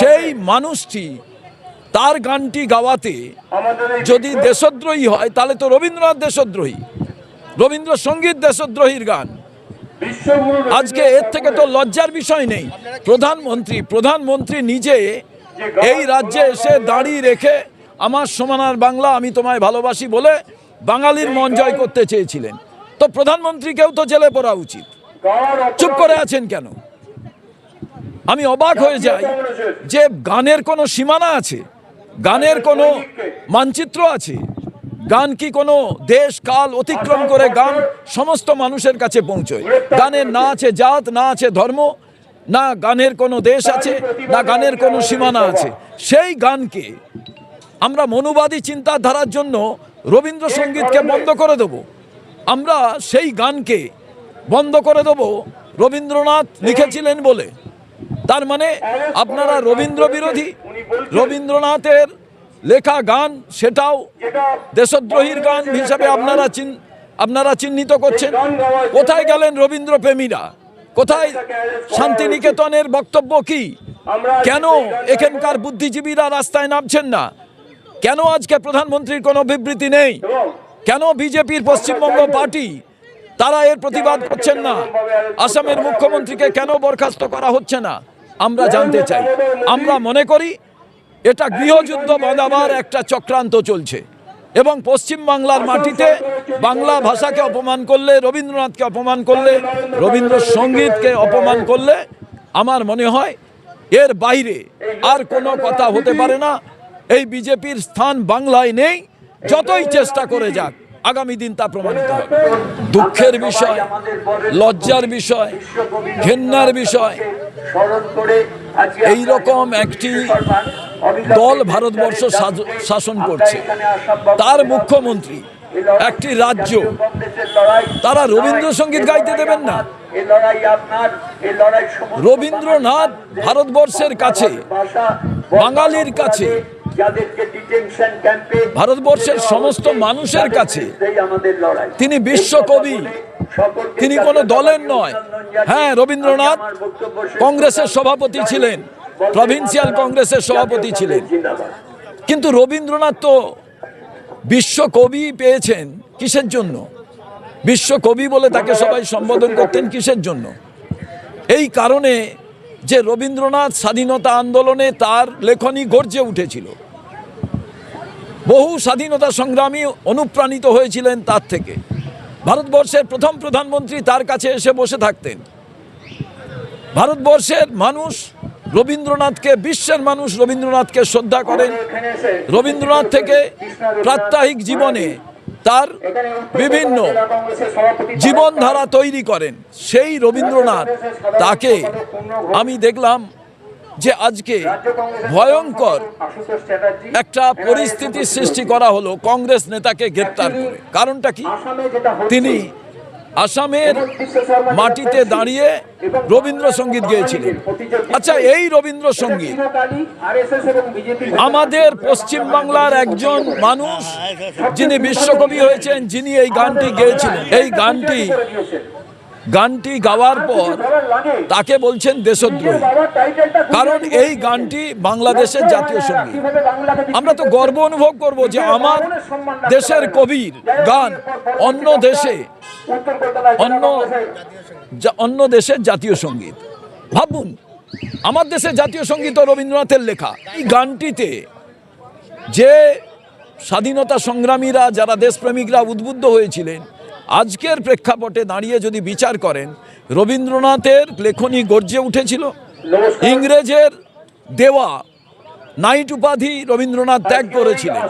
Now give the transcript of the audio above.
সেই মানুষটি তার গানটি গাওয়াতে যদি দেশদ্রোহী হয়, তাহলে তো রবীন্দ্রনাথ দেশদ্রোহী। রবীন্দ্রসঙ্গীত দেশদ্রোহীর গান। আজকে এর থেকে তো লজ্জার বিষয় নেই। প্রধানমন্ত্রী প্রধানমন্ত্রী নিজে এই রাজ্যে এসে দাঁড়িয়ে রেখে আমার সমানার বাংলা আমি তোমায় ভালোবাসি বলে বাঙালির মন জয় করতে চেয়েছিলেন। তো প্রধানমন্ত্রীকেও তো জেলে পড়া উচিত। চুপ করে আছেন কেন? আমি অবাক হয়ে যাই যে গানের কোনো সীমানা আছে গানের কোনো মানচিত্র আছে গান কি কোনো দেশ কাল অতিক্রম করে গান সমস্ত মানুষের কাছে পৌঁছয়? গানের না আছে জাত না আছে ধর্ম না গানের কোনো দেশ আছে না গানের কোনো সীমানা আছে। সেই গানকে আমরা মনুবাদী চিন্তাধারার জন্য রবীন্দ্রসঙ্গীতকে বন্ধ করে দেব। আমরা সেই গানকে বন্ধ করে দেব। রবীন্দ্রনাথ লিখেছিলেন বলে। তার মানে আপনারা রবীন্দ্র বিরোধী রবীন্দ্রনাথের লেখা গান, সেটাও দেশদ্রোহীর গান হিসাবে আপনারা চিন, আপনারা চিহ্নিত করছেন। কোথায় গেলেন রবীন্দ্র প্রেমীরা কোথায় শান্তিনিকেতনের বক্তব্য কি? কেন এখানকার বুদ্ধিজীবীরা রাস্তায় নামছেন না? কেন আজকে প্রধানমন্ত্রীর কোনো বিবৃতি নেই? কেন বিজেপির পশ্চিমবঙ্গ পার্টি তারা এর প্রতিবাদ করছেন না? আসামের মুখ্যমন্ত্রীকে কেন বরখাস্ত করা হচ্ছে না? আমরা জানতে চাই। আমরা মনে করি এটা গৃহযুদ্ধ বাঁধাবার একটা চক্রান্ত চলছে এবং পশ্চিম বাংলার মাটিতে বাংলা ভাষাকে অপমান করলে, রবীন্দ্রনাথকে অপমান করলে, রবীন্দ্রসঙ্গীতকে অপমান করলে আমার মনে হয় এর বাইরে আর কোনো কথা হতে পারে না। এই বিজেপির স্থান বাংলায় নেই, যতই চেষ্টা করে যাক। আগামী দিন তা প্রমাণিত হবে। দুঃখের বিষয়, লজ্জার বিষয়, ঘেন্নার বিষয়। এই রকম একটি দল ভারতবর্ষ শাসন করছে। তার মুখ্যমন্ত্রী, একটি রাজ্য, তারা রবীন্দ্রসঙ্গীত গাইতে দেবেন না। রবীন্দ্রনাথ ভারতবর্ষের কাছে, বাঙালির কাছে ভারতবর্ষের সমস্ত মানুষের কাছে তিনি বিশ্বকবি তিনি কোনো দলের নয়। হ্যাঁ রবীন্দ্রনাথ কংগ্রেসের সভাপতি ছিলেন প্রভিন্সিয়াল কংগ্রেসের সভাপতি ছিলেন। কিন্তু রবীন্দ্রনাথ তো বিশ্বকবি পেয়েছেন কিসের জন্য? বিশ্বকবি বলে তাকে সবাই সম্বোধন করতেন কিসের জন্য? এই কারণে যে রবীন্দ্রনাথ স্বাধীনতা আন্দোলনে তার লেখনী গর্জে উঠেছিল। বহু স্বাধীনতা সংগ্রামী অনুপ্রাণিত হয়েছিলেন তার থেকে। ভারতবর্ষের প্রথম প্রধানমন্ত্রী তার কাছে এসে বসে থাকতেন। ভারতবর্ষের মানুষ রবীন্দ্রনাথকে, বিশ্বের মানুষ রবীন্দ্রনাথকে শ্রদ্ধা করেন। রবীন্দ্রনাথ থেকে প্রাত্যহিক জীবনে তার বিভিন্ন জীবনধারা তৈরি করেন। সেই রবীন্দ্রনাথ তাকে আমি দেখলাম যে আজকে ভয়ঙ্কর একটা পরিস্থিতির সৃষ্টি করা হলো কংগ্রেস নেতাকে গ্রেপ্তার করে। কারণটা কি? তিনি আসামের মাটিতে দাঁড়িয়ে রবীন্দ্রসঙ্গীত গেয়েছিলেন। আচ্ছা এই রবীন্দ্রসঙ্গীত আমাদের পশ্চিম বাংলার একজন মানুষ, যিনি বিশ্বকবি হয়েছেন, যিনি এই গানটি গেয়েছিলেন। এই গানটি গানটি গাওয়ার পর তাকে বলছেন দেশদ্রোহী। কারণ এই গানটি বাংলাদেশের জাতীয় সংগীত। আমরা তো গর্ব অনুভব করব যে আমার দেশের কবির গান অন্য দেশে অন্য অন্য দেশের জাতীয় সংগীত। ভাবুন আমার দেশের জাতীয় সংগীত ও রবীন্দ্রনাথের লেখা। এই গানটিতে যে স্বাধীনতা সংগ্রামীরা যারা দেশপ্রেমিকরা উদ্বুদ্ধ হয়েছিলেন আজকের প্রেক্ষাপটে দাঁড়িয়ে যদি বিচার করেন রবীন্দ্রনাথের লেখনী গর্জে উঠেছিল। ইংরেজের দেওয়া নাইট উপাধি রবীন্দ্রনাথ ত্যাগ করেছিলেন।